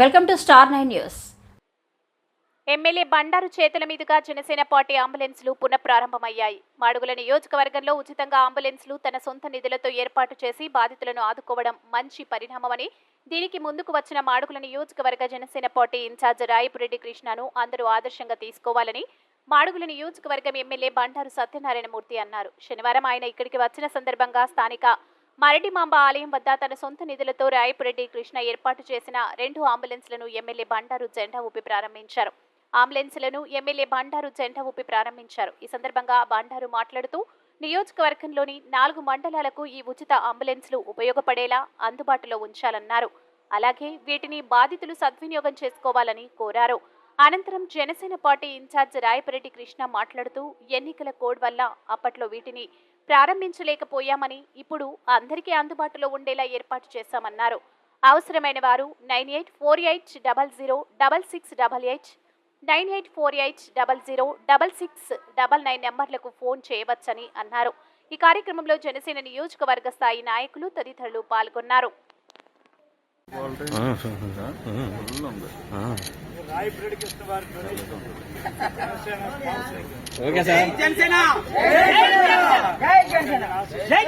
Welcome to star nine news MLA Bandaru చేతుల మీదుగా Janasena party అంబులెన్స్లు పునఃప్రారంభమయ్యాయి. మాడుగుల నియోజకవర్గంలో ఉచితంగా అంబులెన్స్లు తన సొంత నిధులతో ఏర్పాటు చేసి బాధితులను ఆదుకోవడం మంచి పరిణామమని దీనికి ముందుకు వచ్చిన మాడుగుల నియోజకవర్గ జనసేన పార్టీ ఇన్ఛార్జ్ రాయపురెడ్డి కృష్ణను అందరూ ఆదర్శంగా తీసుకోవాలని మాడుగుల నియోజకవర్గం ఎమ్మెల్యే బండారు సత్యనారాయణమూర్తి అన్నారు. శనివారం ఆయన ఇక్కడికి వచ్చిన సందర్భంగా స్థానిక మరడిమాంబ ఆలయం వద్ద తన సొంత నిధులతో రాయపురెడ్డి కృష్ణ ఏర్పాటు చేసిన రెండు అంబులెన్స్లను ఎమ్మెల్యే బండారు జెండా ఊపి ప్రారంభించారు. అంబులెన్స్లను ఎమ్మెల్యే బండారు జెండా ఊపి ప్రారంభించారు. ఈ సందర్భంగా బండారు మాట్లాడుతూ నియోజకవర్గంలోని నాలుగు మండలాలకు ఈ ఉచిత అంబులెన్స్లు ఉపయోగపడేలా అందుబాటులో ఉంచాలన్నారు. అలాగే వీటిని బాధితులు సద్వినియోగం చేసుకోవాలని కోరారు. అనంతరం జనసేన పార్టీ ఇన్ఛార్జ్ రాయపరెడ్డి కృష్ణ మాట్లాడుతూ ఎన్నికల కోడ్ వల్ల అప్పట్లో వీటిని ప్రారంభించలేకపోయామని ఇప్పుడు అందరికీ అందుబాటులో ఉండేలా ఏర్పాటు చేశామన్నారు. అవసరమైన వారు nine eight four eight double zero double six double eight nine eight four eight double zero double six double nine నెంబర్లకు ఫోన్ చేయవచ్చని అన్నారు. ఈ కార్యక్రమంలో జనసేన నియోజకవర్గ స్థాయి నాయకులు తదితరులు పాల్గొన్నారు. Okay sir. Jay